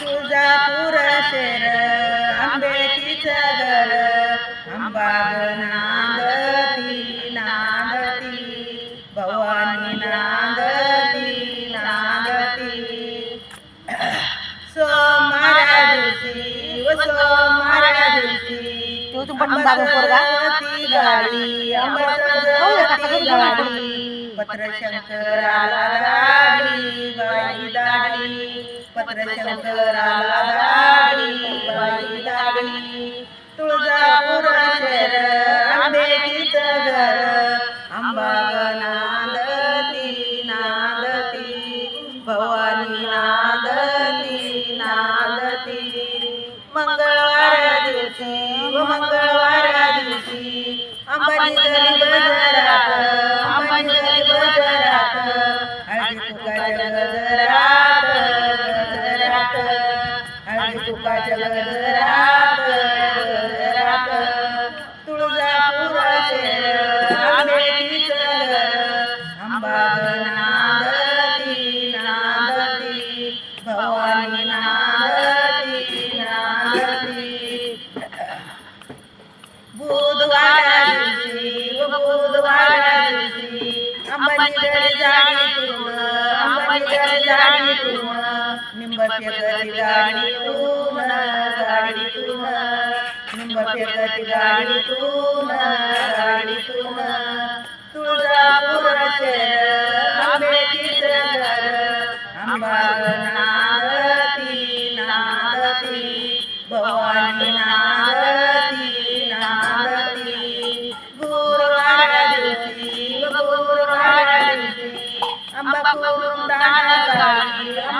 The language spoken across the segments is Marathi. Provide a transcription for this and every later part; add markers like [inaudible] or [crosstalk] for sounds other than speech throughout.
तुळजापूर शेर आंबेतीच घर अंबाग नांदती नांदती भवानी नांदती नांदती [clears throat] सोमारा दिवशी व सोमारा दिवशी तो तू पोरगा. गाडी अमरावती गाडी पत्रशंकराला दाढी बाई तुळजापूर शहर घर भवानी नादती नादती मंगळवार दिवशी मंगळवार दिवशी अंबानी हळदी तुकाच्या गजरात गजरात तुळजापूर शहर आंबेतीच घर अंबाग नांदती नांदती भवानी बुधवारा दिवशी बुधवारा दिवशी जाणीतून अंबानीकडे जाणीतून निंब फेकती गाडीतून गाडीतून निंब फेकती गाडीतून गाडीतून तुळजापूर शहर आंबेतीच घर अंबाग नांदती नांदती भवानी नांदती नांदती गुरुवारा दिवशी गुरुवारा दिवशी अंबा करून दान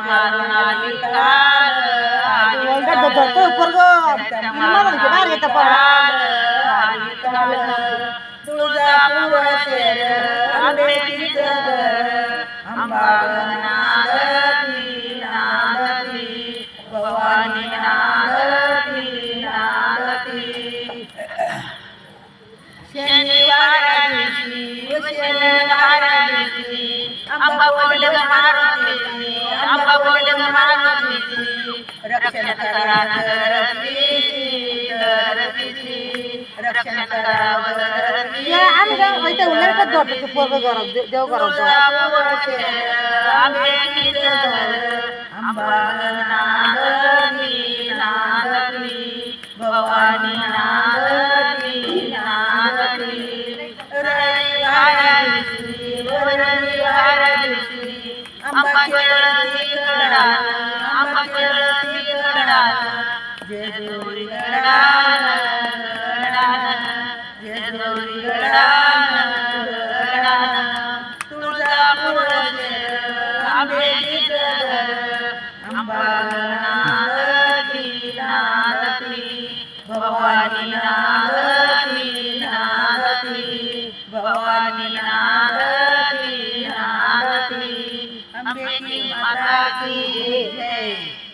मारून आली काल आली काल. आली काल. तुळजापूर भवानी शनिवारा दिवशी शनिवारा दिवशी अंबा रक्षण करा रक्षण करा देव भवानी नांदती नांदती दिवशी अंबा खेळती कडान अंबा खेळती कडान जेजुरी गडान गडान जेजुरी गडान गडान तुळजापूर शहर आंबेतीच घर अंबाग नांदती नांदती भवानी नांदती नांदती भवानी नांदती नांदती अंबेची माता की जय